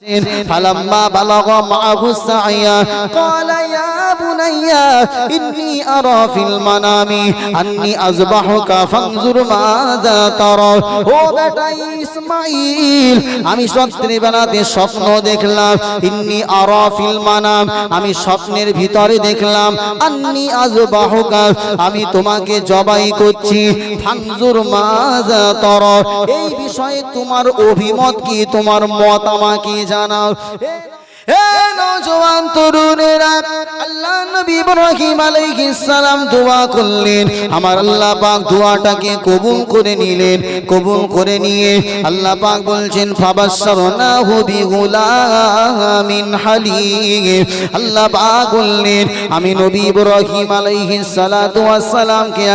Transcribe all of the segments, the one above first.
فلما بلغ معه السعي قال يا بني إني أرى في المنام أني أذبحك فانظر ماذا ترى ও বেটা ইসমাইল আমি সত্যি বেলাতে স্বপ্ন দেখলাম ইন্নি আরা ফিল মানাম আমি স্বপ্নের ভিতরে দেখলাম আন্নি আজবাহুকা আমি তোমাকে জবাই করছি ফানজুর মাজা তর এই বিষয়ে তোমার অভিমত কি তোমার মত আমাকে জানাও হে নওজোয়ান তরুণেরা, আল্লাহ নবী ইব্রাহিম দোয়া করলেন। আমার আল্লাহ পাক দোয়াটাকে কবুল করে নিলেন, কবুল করে নিয়ে আল্লাহ পাক বলছেন, ফাবাশশারনাহু বিগুলামিন আল্লাহ পাক বললেন, আমি নবী ইব্রাহিম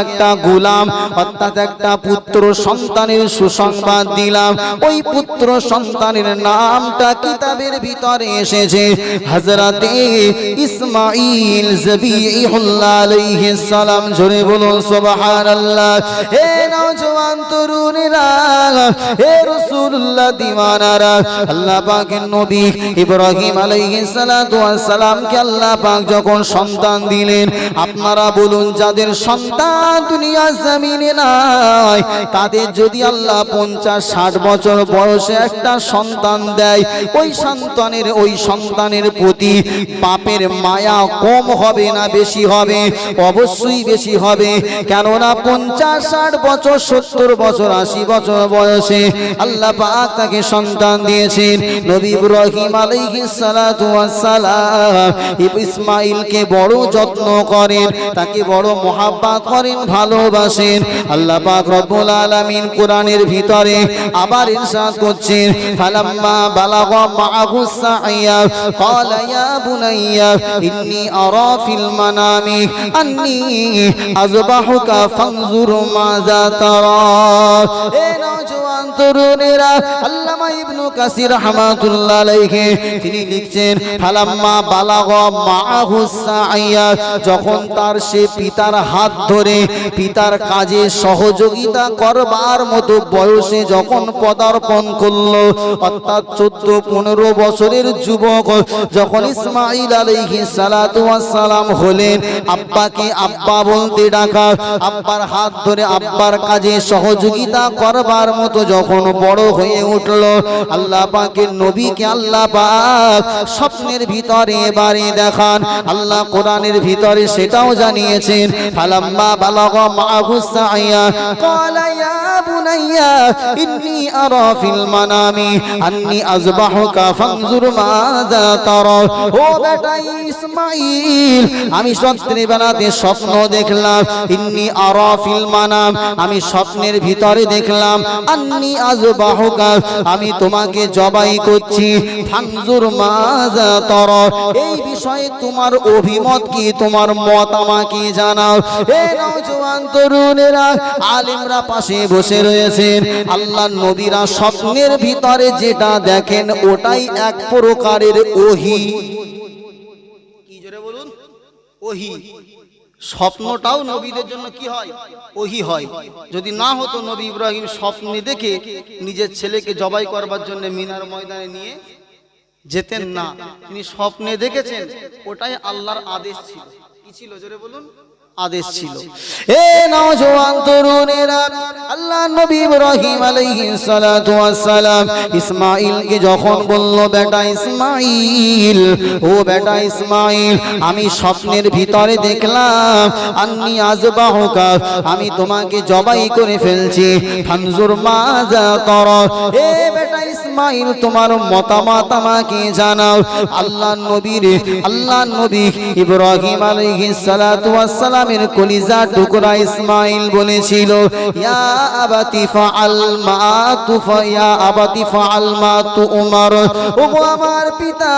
একটা গোলাম, অর্থাৎ একটা পুত্র সন্তানের সুসংবাদ দিলাম। ওই পুত্র সন্তানের নামটা কিতাবের ভিতরে এসেছে হযরতে ইসমাঈল জবিহুল্লাহ আলাইহিস সালাম জোরে বলুন, সুবহানাল্লাহ। হে নওজোয়ান তরুণেরা, হে রাসূলুল্লাহ দিওয়ানারা, আল্লাহ পাকের নবী ইব্রাহিম আলাইহিস সালাতু ওয়াস সালামকে আল্লাহ পাক যখন সন্তান দিলেন, আপনারা বলুন, যাদের সন্তান দুনিয়ার জমিনে নাই, তাদের যদি আল্লাহ পঞ্চাশ ষাট বছর বয়সে একটা সন্তান দেয়, ওই সন্তানের ওই সন্তানের প্রতি পাপের মায়া কম হবে না বেশি হবে? অবশ্যই বেশি হবে। কেননা পঞ্চাশ, ষাট বছর, সত্তর বছর, আশি বছর বয়সে আল্লাহ পাক তাকে সন্তান দিয়েছেন। নবী ইব্রাহিম আলাইহিস সালাতু ওয়াস সালাম ইসমাইলকে বড় যত্ন করেন, তাকে বড় মহাব্বাত করেন, ভালোবাসেন। আল্লাহ পাক রব্বুল আলামিন কোরআনের ভিতরে আবার ইরশাদ করছেন, ফালাম্মা বালাগা মাআহু সাইয়া قال يا بني إني أرى في المنام أني أذبحك فانظر ماذا ترى যখন তার সে পিতার হাত ধরে পিতার কাজে সহযোগিতা করবার মতো বয়সে যখন পদার্পণ করল, অর্থাৎ চোদ্দ পনেরো বছরের যুবক, যখন ইসমাইল আলাইহি সালাম হলেন, আব্বাকে আব্বা বলতে ডাকা, আব্বার হাত ধরে আব্বার কাজে সহযোগিতা করবার মতো যখন বড় হয়ে উঠল, আল্লাহ পাকের নবীকে আল্লাহ পাক স্বপ্নের ভিতরে এবারে দেখান। আল্লাহ কোরআনের ভিতরে সেটাও জানিয়েছেন, ফালাম্মা বালাগা মাআহু সাইয়া। ক্বালা ইয়া বুনাইয়া, ইন্নী আমি স্বপ্ন দেখলাম, ইন্নী আরা ফিল আমি স্বপ্নের ভিতরে দেখলাম আযবাহুকা আমি তোমাকে জবাই করছি। ফানজুর মাযা তারা, এই বিষয়ে তোমার অভিমত কি, তোমার মত আমাকে জানাও। এ নওজোয়ান তরুণেরা, আলিমরা পাশে বসে রয়েছেন। আল্লাহ নবীরা স্বপ্নের ভিতরে যেটা দেখেন, ওটাই এক প্রকারের ওহি। কি জোরে বলুন? ওহি। স্বপ্নটাও নবীদের জন্য কি হয়? ওহি হয়। যদি না হতো নবী ইব্রাহিম স্বপ্নে দেখে নিজের ছেলেকে জবাই করবার জন্য মিনার ময়দানে নিয়ে যেতেন না। তিনি স্বপ্নে দেখেছেন, ওটাই আল্লাহর আদেশ ছিল। কি ছিল? জোরে বলুন। আদেশ ছিল। এ নওজোয়ান তরুণেরা আল্লাহ নবী ইব্রাহিম আলাইহিস সালাতু ওয়াস সালাম ইসমাঈলকে যখন বলল বেটা ইসমাঈল ও বেটা ইসমাঈল আমি স্বপ্নের ভিতরে দেখলাম আন্নি আজবাহুকা আমি তোমাকে জবাই করে ফেলছি ফানজুর মাজা তর। এ বেটা ইসমাঈল তোমার মতামত আমাকে জানাও। আল্লাহ নবীর আল্লাহ নবী ইব্রাহিম আলাইহিস সালাতু ওয়াস সালামের কলিজা টুকরা ইসমাঈল বলেছিল, ইয়া আবাতি ফাআল মা ইয়া আবাতি ফাআল মা তু উমর। ওগো আমার পিতা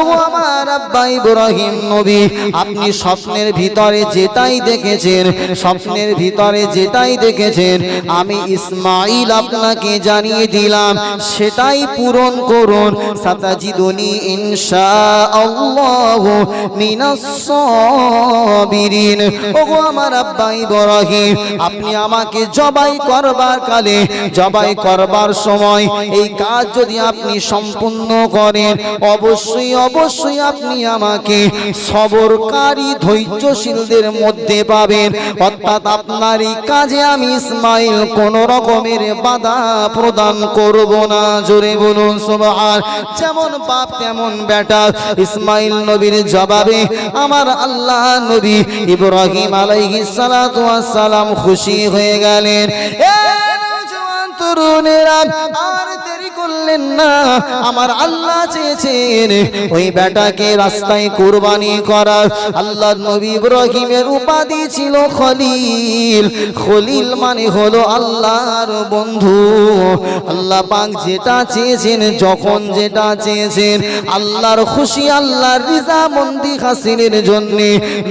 ওগো আমার আব্বা ইব্রাহিম নবী, আপনি স্বপ্নের ভিতরে যেটাই দেখেছেন, স্বপ্নের ভিতরে যেটাই দেখেছেন, আমি ইসমাঈল আপনাকে জানিয়ে দিলাম, সেটাই পূরণ করুন। সাতাজিদুনি ইনশাআল্লাহু মিনাস সাবিরিন। বললেন ওগো আমার আব্বা ইব্রাহিম, আপনি আমাকে জবাই করবার কালে, জবাই করবার সময় এই কাজ যদি আপনি সম্পূর্ণ করেন, অবশ্যই অবশ্যই আপনি আমাকে সবরকারী ধৈর্যশীলদের মধ্যে পাবেন। অর্থাৎ আপনার এই কাজে আমি ইসমাইল কোন রকমের বাধা প্রদান করব না। জোরে বলুন, সুবহান। যেমন বাপ, তেমন বেটা। ইসমাইল নবীর জবাবে আমার আল্লাহ নবী ইব্রাহিম আলাইহিস সালাতু ওয়াস সালাম খুশি হয়ে গেলেন। এ নওজোয়ান তরুণেরা আর করলেন না। আমার আল্লাহ চেয়েছেন ওই বেটাকে রাস্তায় কুরবানি করার। আল্লাহ নবী ইব্রাহিমের উপাধি ছিল খলিল। খলিল মানে হলো আল্লাহর বন্ধু। আল্লাহ পাক যেটা চেয়েছেন, যখন যেটা চেয়েছেন, আল্লাহর খুশি, আল্লাহর রিজামন্দি হাসিনের জন্য।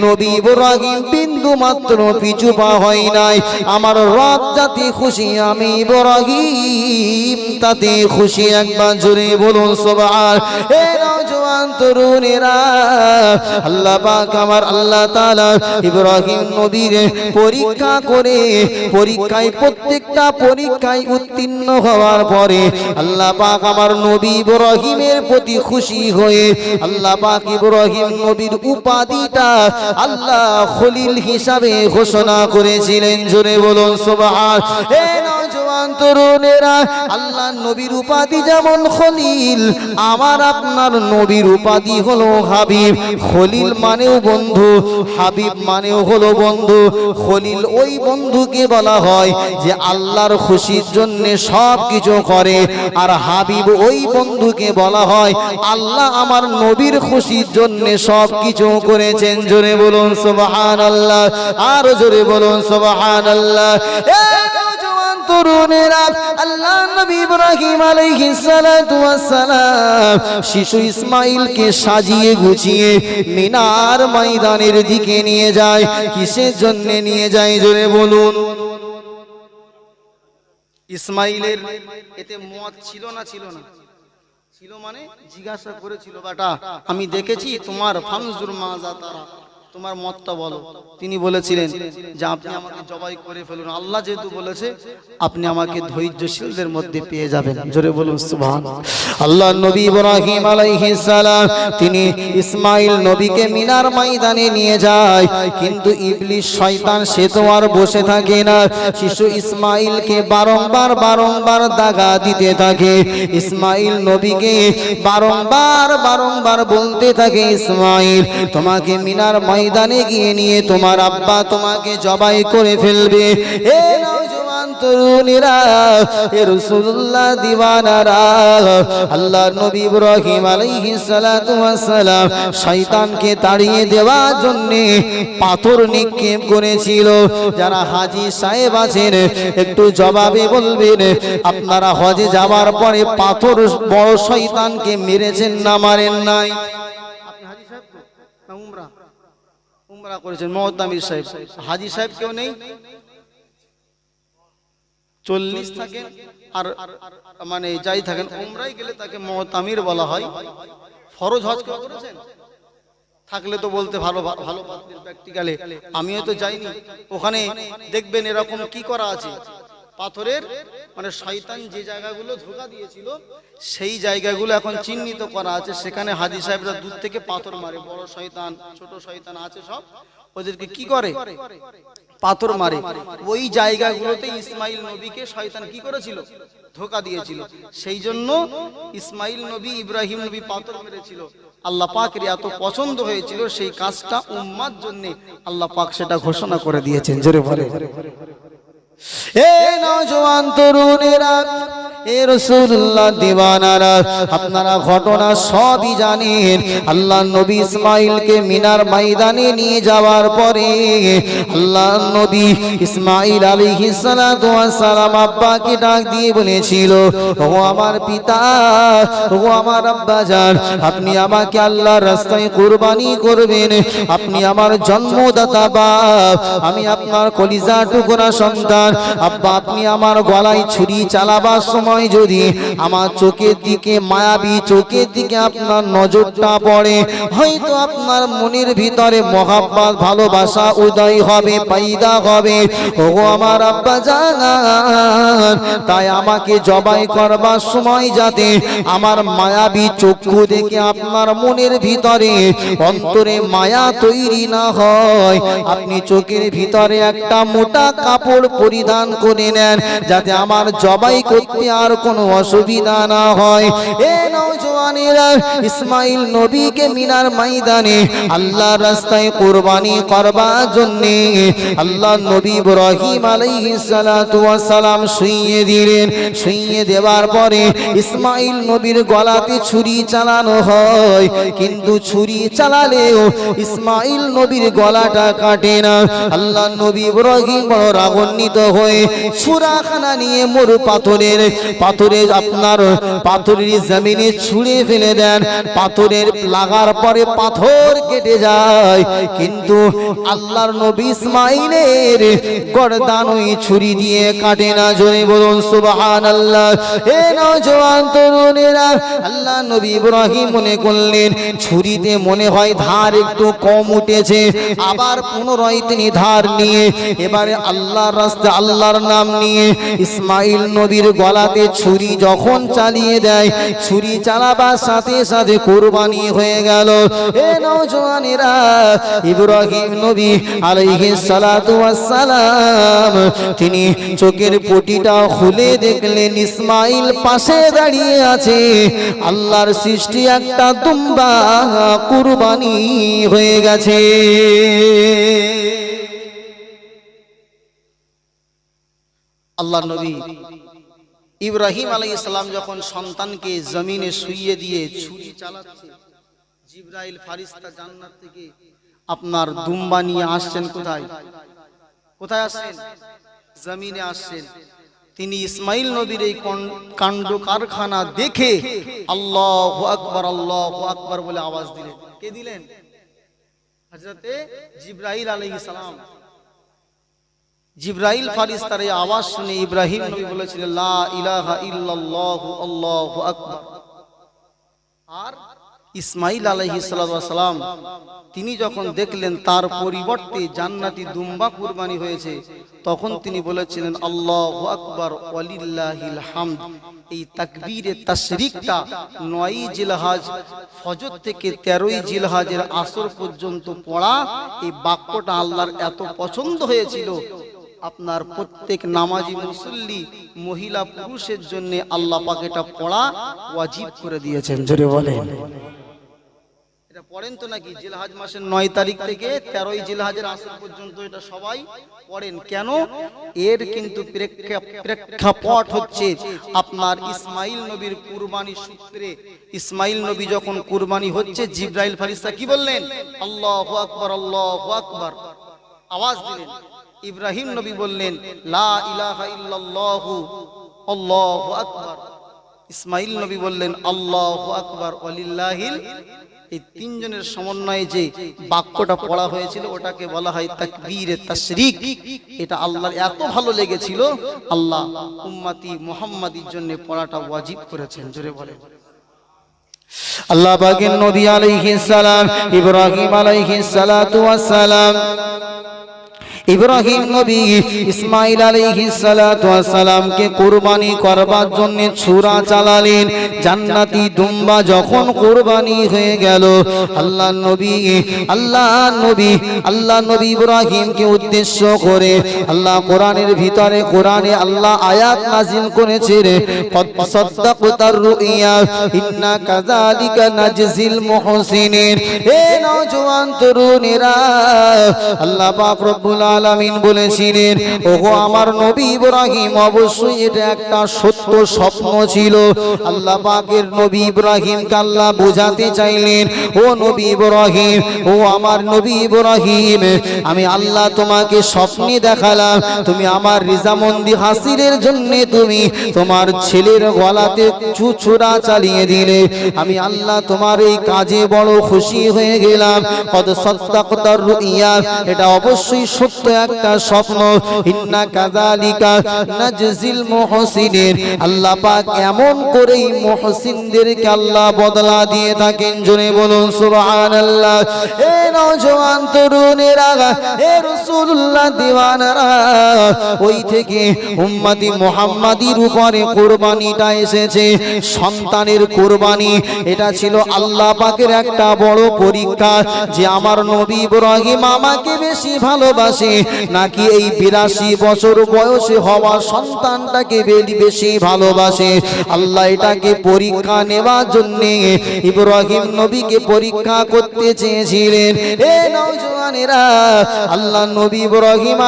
নবী ইব্রাহিম বিন্দু মাত্র পিছু পা হয় নাই। আমার রব জাতি খুশি, আমি ইব্রাহিম তাতে খুশি একবার জোরে বলুন সবার এ নওজোয়ান তরুণেরা, আল্লাহ পাক আমার আল্লাহ তাআলা ইব্রাহিম নবীর পরীক্ষা করে, পরীক্ষায় প্রত্যেকটা পরীক্ষায় উত্তীর্ণ হওয়ার পরে আল্লাহ পাক আমার নবী ইব্রাহিমের প্রতি খুশি হয়ে আল্লাহ পাক ইব্রাহিম নবীর উপাধিটা আল্লাহ খলিল হিসাবে ঘোষণা করেছিলেন। জোরে বলুন সুবহান। এ তরুণেরা আল্লাহ নবীর উপাধি যেমন খলিল, আমার আপনার নবীর উপাধি হলো হাবিব। খলিল মানেও বন্ধু, হাবিব মানেও হলো বন্ধু। খলিল ওই বন্ধুকে বলা হয় যে আল্লাহর খুশির জন্যে সব কিছু করে, আর হাবিব ওই বন্ধুকে বলা হয়, আল্লাহ আমার নবীর খুশির জন্য সব কিছু করেছেন। জোরে বলুন সুবহান আল্লাহ আরও জোরে বলুন সুবহান আল্লাহ তরুণেরা, আল্লাহ নবী ইব্রাহিম আলাইহিস সালাতু শিশু ইসমাইলকে সাজিয়ে গুছিয়ে মিনার ময়দানের দিকে নিয়ে যায়, কিসের জন্য নিয়ে যায় জোরে বলুন। এতে মত ছিল না ছিল না। ছিল মানে জিজ্ঞাসা করেছিল, বাটা, আমি দেখেছি তোমার তারা তোমার মতটা বলো। তিনি বলেছিলেন, যে আপনি আমাকে জবাই করে ফেলুন, আল্লাহ যেহেতু বলেছে, আপনি আমাকে ধৈর্যশীলদের মধ্যে পেয়ে যাবেন। জোরে বলুন, সুবহান। আল্লাহ নবী ইব্রাহিম আলাইহিস সালাম, তিনি ইসমাইল নবীকে মিনার ময়দানে নিয়ে যায়। কিন্তু ইবলিশ শয়তান, সে তো আর বসে থাকে না। শিশু ইসমাইলকে বারংবার বারংবার দাগা দিতে থাকে। ইসমাইল নবীকে বারংবার বারংবার বলতে থাকে, ইসমাইল, তোমাকে মিনার ময়দানে গিয়ে নিয়ে তোমার আব্বা তোমাকে জবাই করে ফেলবে। এ নওজোয়ান তরুণীরা, এ রাসূলুল্লাহ দিওয়ানারা আল্লাহ নবী ইব্রাহিম আলাইহিস সালাতু ওয়াস সালাম শয়তানকে তাড়িয়ে দেওয়ার জন্য পাথর নিক্ষেপ করেছিল। যারা হাজী সাহেব আছেন, একটু জবাবে বলবেন, আপনারা হজে যাওয়ার পরে পাথর বড় শয়তানকে মেরেছেন না মারেন নাই? উমরা করেছেন মহতামির সাহেব। হাজি সাহেব কেউ নেই। চল্লিশ থাকেন আর মানে যাই থাকেন উমরাই গেলে তাকে মহতামির বলা হয়। ফরজ হজ কেউ করেছেন? থাকলে তো বলতে ভালো ভালো প্র্যাকটিক্যালে আমিও তো যাইনি। ওখানে দেখবেন এরকম কি করা আছে? পাথরের মানে শয়তান যে জায়গাগুলো ধোকা দিয়েছিল, সেই জায়গাগুলো এখন চিহ্নিত করা আছে। সেখানে হাজি সাহেবরা দূর থেকে পাথর মারে, বড় শয়তান, ছোট শয়তান আছে সব। ওদেরকে কি করে? পাথর মারে। ওই জায়গাগুলোতে ইসমাইল নবীকে শয়তান কি করেছিল? ধোকা দিয়েছিল। সেই জন্য ইসমাইল নবী, ইব্রাহিম নবী পাথর মেরেছিল। আল্লাহ পাকের এত পছন্দ হয়েছিল, সেই কাজটা উম্মার জন্য আল্লাহ পাক সেটা ঘোষণা করে দিয়েছেন। জোরে বলে আপনারা ঘটনা সবই জানেন। আল্লাহ নবী ইসমাইলকে মিনার ময়দানে নিয়ে যাওয়ার পরে আল্লাহ নবী ইসমাইল আলাইহিস সালাতু ওয়াস সালাম আব্বাকে ডাক দিয়ে বলেছিল, ও আমার পিতা, ও আমার আব্বা জান, আপনি আমাকে আল্লাহর রাস্তায় কুরবানি করবেন। আপনি আমার জন্মদাতা বাপ, আমি আপনার কলিজা টুকরা সন্তান। আব্বা, আপনি আমার গলায় ছুরি চালাবার সময় যদি আমার চোখের দিকে, মায়াবী চোখের দিকে আপনার নজরটা পড়ে, হয়তো আপনার মনের ভিতরে মহাব্বাত, ভালোবাসা উদয় হবে পাইদা হবে। ও আমার আব্বা জানান তাই আমাকে জবাই করবার সময় যাতে আমার মায়াবী চক্ষু দেখে আপনার মনের ভিতরে অন্তরে মায়া তৈরি না হয়। আপনি চোখের ভিতরে একটা মোটা কাপড় পরিধান করে নেন যাতে আমার জবাই করতে আর কোনো অসুবিধা না হয়। এ নওজওয়ানেরা ইসমাইল নবীকে মিনার ময়দানে আল্লাহ রাস্তায় কোরবানি করবার জন্যে আল্লাহ নবী ইব্রাহিম ওয়াস সালাম শুইয়ে দিলেন। শুইয়ে দেওয়ার পরে ইসমাইল নবীর গলাতে ছুরি চালানো হয়। কিন্তু ছুরি চালালেও ইসমাইল নবীর গলাটা কাটে না। আল্লাহ নবী ইব্রাহিম বড় রাগান্বিত হয়ে ছুরাখানা নিয়ে মরু পাথরের পাথরের আপনার পাথরের জমিনে ছুঁড়ে ফেলে দেন। পাথরের লাগার পরে পাথর কেটে যায়। কিন্তু আল্লাহর নবী ইসমাইলের গর্দান ওই ছুরি দিয়ে কাটে না। জোরে বলুন, সুবহানাল্লাহ। এ নওজওয়ান তরুণেরা, আল্লাহ নবী ইব্রাহিম মনে করলেন, ছুরিতে মনে হয় ধার একটু কম উঠেছে। আবার পুনরায় তিনি ধার নিয়ে, এবারে আল্লাহর রাস্তা আল্লাহর নাম নিয়ে ইসমাইল নবীর গলাতে ছুরি যখন চালিয়ে দেয়, ছুরি চালাবার সাথে সাথে কোরবানি হয়ে গেল। এ নওজওয়ানেরা ইব্রাহিম নবী সালাম তিনি চোখের পটিটা খুলে দেখলেন, ইসমাইল পাশে দাঁড়িয়ে আছে। আল্লাহর সৃষ্টি একটা দুম্বা কুরবানি হয়ে গেছে। আল্লাহ নবী ইব্রাহিম আলাইহিস সালাম যখন সন্তানকে জমিনে শুইয়ে দিয়ে ছুরি চালাচ্ছে, জিব্রাইল ফারিস্তা জান্নাত থেকে আপনার দুম্বা নিয়ে আসছেন কোথায়? কোথায় আসছেন? জমিনে আসছেন। তিনি ইসমাইল নবীর এই কাণ্ড কারখানা দেখে আল্লাহ আকবর আল্লাহ আকবর বলে আওয়াজ দিলেন। কে দিলেন? হজরতে জিব্রাইল আলাইহিস সালাম জিব্রাইল ফারিস্তার এই আওয়াজ শুনে ইব্রাহিম নবী বলেছিলেন, লা ইলাহা ইল্লাল্লাহু, আল্লাহু আকবার। আর ইসমাইল সালাম তিনি যখন দেখলেন তার পরিবর্তে জান্নাতি দুম্বা কুরবানি হয়েছে, তখন তিনি বলেছিলেন, আল্লাহু আকবার, ওয়ালিল্লাহিল হামদ। এই তাকবীরে তাশরিকটা নয়ই জিলহাজ, ফজর থেকে তেরোই জিলহাজের আসর পর্যন্ত পড়া এই বাক্যটা আল্লাহর এত পছন্দ হয়েছিল আপনার প্রত্যেক নামাজি মুসল্লি মহিলা পুরুষের জন্য আল্লাহ পাক এটা পড়া ওয়াজিব করে দিয়েছেন, জোরে বলেন। এটা পড়েন তো নাকি? জিলহাজ মাসের নয় তারিখ থেকে তেরোই জিলহাজের আসর পর্যন্ত এটা সবাই পড়েন। কেন? এর কিন্তু প্রেক্ষা- প্রেক্ষাপট হচ্ছে আপনার ইসমাইল নবীর কুরবানি সূত্রে। ইসমাইল নবী যখন কুরবানি হচ্ছে, জিব্রাইল ফারিস্তা কি বললেন? আল্লাহু আকবার আল্লাহু আকবার। আওয়াজ দিলেন। ইব্রাহিম নবী বললেন ইসমাইল নবী বললেন, আল্লাহু আকবার এই তিনজনের সমন্বয়ে যে বাক্যটা পড়া হয়েছিল, ওটাকে বলা হয় তাকবীরে তাশরিক। এটা আল্লাহর এত ভালো লেগেছিল, আল্লাহ উম্মতি মুহাম্মাদির জন্য পড়াটা ওয়াজিব করেছেন, জোরে বলেন। আল্লাহ পাকের নবী আলাইহিস সালাম, ইব্রাহিম আলাইহিস সালাতু ওয়াস সালাম ইব্রাহিম নবী ইসমাইল আলাইহিস সালাতু ওয়াস সালামকে কুরবানি করবার জন্য ছুরা চালালেন। জান্নাতি দুম্বা যখন কুরবানি হয়ে গেল, আল্লাহ নবী আল্লাহ নবী আল্লাহ নবী ইব্রাহিমকে উদ্দেশ্য করে আল্লাহ কোরআনের ভিতরে কোরআনে আল্লাহ আয়াত নাজিল করেছে রে সাদ্দাকতার রুইয়া, ইন্না কাযালিকা নাজজিল মুহসিনিন। হে নওজোয়ান তরুণেরা, আল্লাহ পাক রব্বুল আলামিন বলেছিলেন, ওগো, আমার নবী ইব্রাহিম অবশ্যই এটা একটা সত্য স্বপ্ন ছিল। আল্লাহ পাকের নবী ইব্রাহিমকে কাল্লা বোঝাতে চাইলেন, ও নবী ইব্রাহিম, ও আমার নবী ইব্রাহিম, আমি আল্লাহ তোমাকে স্বপ্নে দেখালাম। তুমি আমার রিজামন্দি হাসিরের জন্য তুমি তোমার ছেলের গলাতে চুচুরা চালিয়ে দিলে। আমি আল্লাহ তোমার এই কাজে বড় খুশি হয়ে গেলাম। কত সত্তাকতার রুইয়া, এটা অবশ্যই সত্য একটা স্বপ্ন। ইন্না কাযালিকা নাজজিল মুহসিনিন। আল্লাহ পাক এমন করেই মুহসিনদেরকে আল্লাহ বদলা দিয়ে থাকেন। জোরে বলুন, সুবহানাল্লাহ। এ নওজোয়ান তরুণেরা, এ রাসূলুল্লাহ দিওয়ানারা, ওই থেকে উম্মতি মুহাম্মাদির উপরে কুরবানিটা এসেছে। সন্তানের কুরবানি, এটা ছিল আল্লাহ পাকের একটা বড় পরীক্ষা যে আমার নবী ইব্রাহিম আমাকে বেশি ভালোবাসে। নাকি এই বিরাশি বছর বয়সে হওয়া সন্তানটাকে বেশি ভালোবাসে? আল্লাহ এটাকে পরীক্ষা নেওয়ার জন্য ইব্রাহিম নবীকে পরীক্ষা করতে চেয়েছিলেন। এ নওজওয়ানেরা আল্লাহ নবী ইব্রাহিম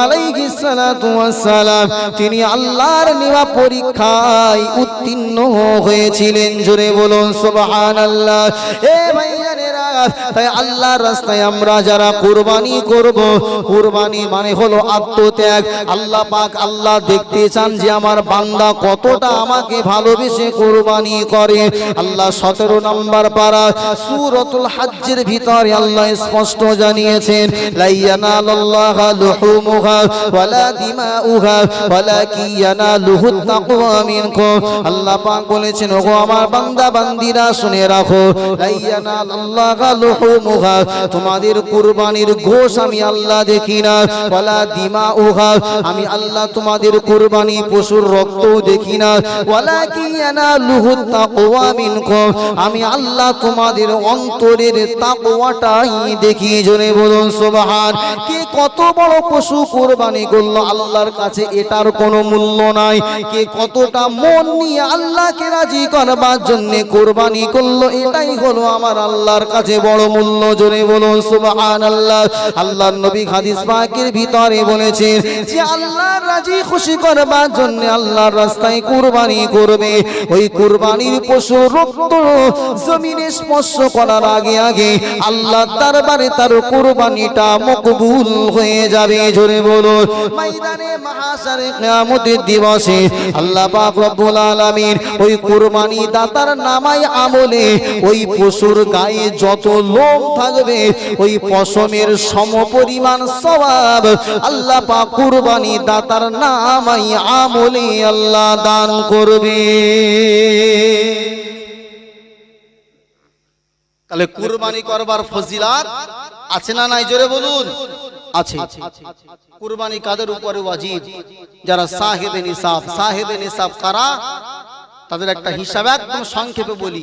সালাম তিনি আল্লাহর নেওয়া পরীক্ষায় উত্তীর্ণ হয়েছিলেন। জোরে বলুন, সুবহানাল্লাহ। এ ভাইজানেরা তাই আল্লাহর রাস্তায় আমরা যারা কুরবানি করব, কুরবানি মানে হলো আত্মত্যাগ। আল্লাহ পাক আল্লাহ দেখতে চান যে আমার বান্দা কতটা আমাকে ভালোবেসে কুরবানি করে। আল্লাহ সতেরো নম্বর পারা সূরাতুল হজ্জের ভিতরে আল্লাহ স্পষ্ট জানিয়েছেন আল্লাহ পাক বলেছেন, ওগো আমার বান্দা বান্দিরা শুনে রাখো, লাইয়ানালাল্লাহা তোমাদের কুরবানির গোশ আমি আল্লাহ দেখি না, ওয়ালা দিমাউহা, আমি আল্লাহ তোমাদের কুরবানি পশুর রক্ত দেখি না ওয়ালাকি ইয়ানালুহু তাকওয়া মিনকুম, আমি আল্লাহ তোমাদের অন্তরের তাকওয়াটাই দেখি, জোরে বলুন সুবহান। কে কত বড় পশু কুরবানি করল আল্লাহর কাছে, এটার কোনো মূল্য নাই। কে কতটা মন নিয়ে আল্লাহকে রাজি করবার জন্য কুরবানি করল, এটাই হলো আমার আল্লাহর কাছে বড় মূল্য জোরে বলুন, সুবহানাল্লাহ। আল্লাহর নবী হাদিস পাকের ভিতরে বলেছেন যে আল্লাহর রাজি খুশি করবার জন্য আল্লাহর রাস্তায় কুরবানি করবে। ওই কুরবানির পশু রক্ত জমিনে স্পর্শ করার আগে আগে আল্লাহ দরবারে তার কুরবানিটা মকবুল হয়ে যাবে, জোরে বলুন। ময়দানে মহাশারে কিয়ামতের দিবসে আল্লাহ পাক রব্বুল আলামিন ওই কুরবানি দাতার নামাই আমলে ওই পশুর গায়ে যত লোম থাকবে, ওই পশমের সমপরিমাণ সওয়াব আল্লাহ পাক কুরবানি দাতার নামাই আমলে আল্লাহ দান করবে। তাহলে কুরবানি করবার ফজিলাত আছে না নাই? জোরে বলুন। আছে। কুরবানি কাদের উপরে ওয়াজিব? যারা সাহেবে নিসাব সাহেবে নিসাব কারা? তাদের একটা হিসাব একদম সংক্ষেপে বলি।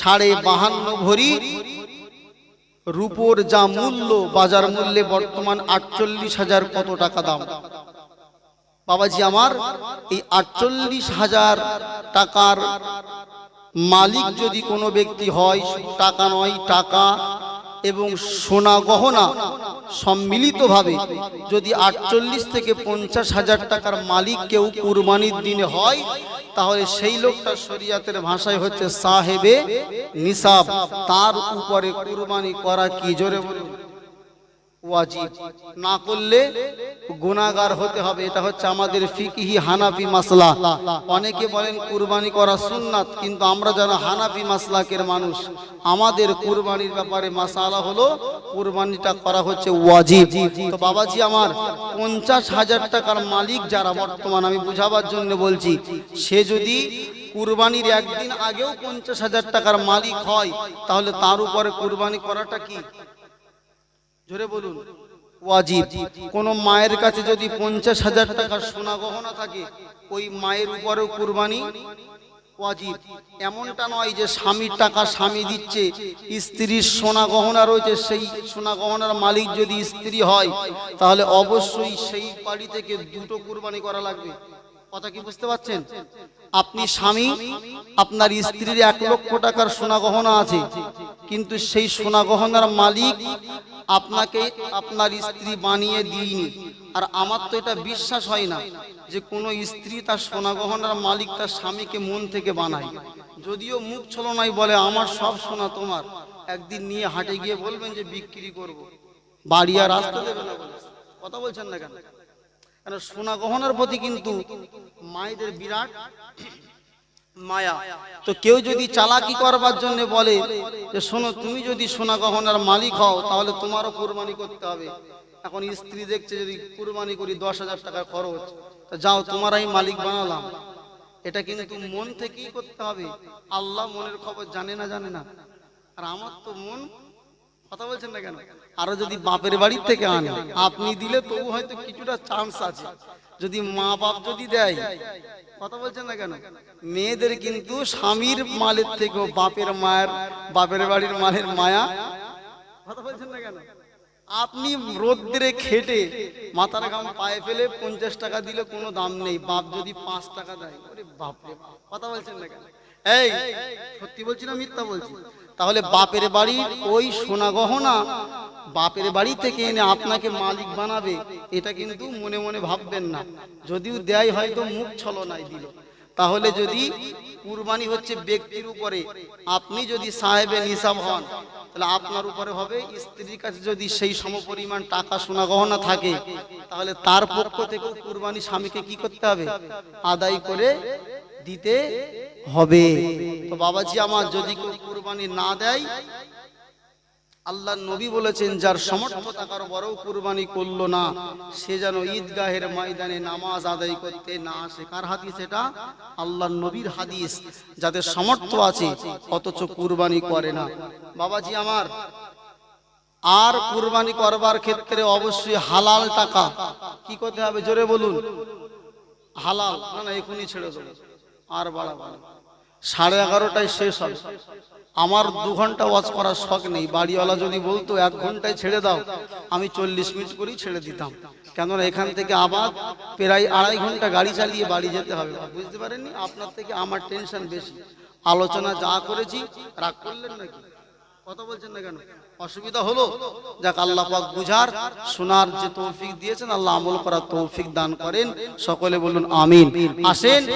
সাড়ে বাহান্ন ভরি রূপোর যা মূল্য, বাজার মূল্যে বর্তমান আটচল্লিশ হাজার কত টাকা দাম? বাবাজি, আমার এই আটচল্লিশ হাজার টাকার মালিক যদি কোনো ব্যক্তি হয় টাকা নয়, টাকা এবং সোনা গহনা সম্মিলিতভাবে যদি আটচল্লিশ থেকে পঞ্চাশ হাজার টাকার মালিক কেউ কুরবানির দিনে হয়, তাহলে সেই লোকটা শরিয়াতের ভাষায় হচ্ছে সাহেবে নিসাব। তার উপরে কুরবানি করা কি? জোরে বলুন। ওয়াজিব। না করলে গুনাহগার হতে হবে। এটা হচ্ছে আমাদের ফিকহি হানাফি মাসলা। অনেকে বলেন, কুরবানি করা সুন্নাত, কিন্তু আমরা যারা হানাফি মাসলাকের মানুষ, আমাদের কুরবানির ব্যাপারে মাসালা হলো, কুরবানিটা করা হচ্ছে ওয়াজিব। তো বাবাজি আমার, পঞ্চাশ হাজার টাকার মালিক যারা, বর্তমান আমি বুঝাবার জন্য বলছি, সে যদি কুরবানির একদিন আগেও পঞ্চাশ হাজার টাকার মালিক হয়, তাহলে তার উপরে কুরবানি করাটা কি? জোরে বলুন। ওয়াজিব। কোন মায়ের কাছে যদি পঞ্চাশ হাজার টাকার সোনা গহনা থাকে, ওই মায়ের উপরেও কুরবানি? ওয়াজিব। এমনটা নয় যে স্বামীর টাকা স্বামী দিচ্ছে, স্ত্রীর সোনা গহনা রয়েছে, সেই সোনা গহনার মালিক যদি স্ত্রী হয়, তাহলে অবশ্যই সেই বাড়ি থেকে দুটো কুরবানি করা লাগবে। কথা কি বুঝতে পারছেন? আপনি স্বামী, আপনার স্ত্রীর এক লক্ষ টাকার সোনা গহনা আছে, কিন্তু সেই সোনা গহনার মালিক আপনাকে আপনার স্ত্রী বানিয়ে দিইনি। আর আমার তো এটা বিশ্বাস হয় না যে কোনো স্ত্রী তার সোনা গহনার মালিক তার স্বামীকে মন থেকে বানায়। যদিও মুখ ছলনায় বলে, আমার সব সোনা তোমার। একদিন নিয়ে হাটে গিয়ে বলবেন যে, বিক্রি করব। বাড়ি আর আসতে দেবে না কথা বলছেন না কেন? কেন সোনা গহনার প্রতি কিন্তু মায়েদের বিরাট মায়া। তো কেউ যদি চালাকি করবার জন্য বলে যে, শোনো, তুমি যদি সোনা গহনার মালিক হও, তাহলে তোমারও কুরবানি করতে হবে। এখন স্ত্রী দেখছে যদি কুরবানি করি দশ হাজার টাকা খরচ যাও তোমারাই মালিক বানালাম। এটা কিন্তু মন থেকেই করতে হবে। আল্লাহ মনের খবর জানে না জানে না। আর আমার তো মন কথা বলছেন না কেন? আরও যদি বাপের বাড়ির থেকে আনে, আপনি দিলে তবু হয়তো কিছুটা চান্স আছে। যদি মা বাপ যদি দেয়, কথা বলছেন না কেন? মেয়েদের কিন্তু স্বামীর মালের থেকেও বাপের মায়ের, বাপের বাড়ির মালের মায়া। কথা বলছেন না কেন? আপনি রোদ্রে খেটে মাথার ঘাম পায়ে ফেলে পঞ্চাশ টাকা দিলে কোনো দাম নেই, বাপ যদি পাঁচ টাকা দেয় বাপ। কথা বলছেন না কেন? এই, সত্যি বলছি না মিথ্যা বলছি? তাহলে বাপের বাড়ির ওই সোনা গহনা বাপের বাড়ি থেকে এনে আপনাকে মালিক বানাবে, এটা কিন্তু মনে মনে ভাববেন না। যদিও দেয় হয়তো মুখ ছলনায় দিল। তাহলে যদি কুরবানি হচ্ছে ব্যক্তির উপরে, আপনি যদি সাহেবের হিসাব হন, তাহলে আপনার উপরে হবে, স্ত্রীর কাছে যদি সেই সমপরিমাণ টাকা সোনা গহনা থাকে, তাহলে তার পক্ষ থেকেও কুরবানি স্বামীকে কি করতে হবে? আদায় করে দিতে হবে। তো বাবাজি আমার যদি কেউ কুরবানি না দেয়, আল্লাহ নবী বলেছেন, যার সমর্থ থাকার বড় কুরবানি করল না, সে যেন ঈদগাহের ময়দানে নামাজ আদায় করতে না আসে। কার হাদিস এটা? আল্লাহ নবীর হাদিস। যাদের সমর্থ আছে, অথচ কুরবানি করে না। বাবাজি আমার, আর কুরবানি করবার ক্ষেত্রে অবশ্যই হালাল টাকা। কি করতে হবে? জোরে বলুন। হালাল। না না, এখনই ছেড়ে দেবো। আর। সাড়ে এগারোটায় শেষ হবে। আমার দু ঘণ্টা ওয়াজ করার শখ নেই। বাড়িওয়ালা যদি বলতো, এক ঘন্টায় ছেড়ে দাও, আমি চল্লিশ মিনিট করেই ছেড়ে দিতাম। কেননা এখান থেকে আবার প্রায় আড়াই ঘণ্টা গাড়ি চালিয়ে বাড়ি যেতে হবে। বুঝতে পারেননি? আপনার থেকে আমার টেনশন বেশি। আলোচনা যা করেছি, রাগ করলেন নাকি? কথা বলছেন না কেন? অসুবিধা হলো? যাক, আল্লাহ পাক বুঝার, শোনার যে তৌফিক দিয়েছেন, আল্লাহ আমল করার তৌফিক দান করেন। সকলে বলুন, আমিন। আসেন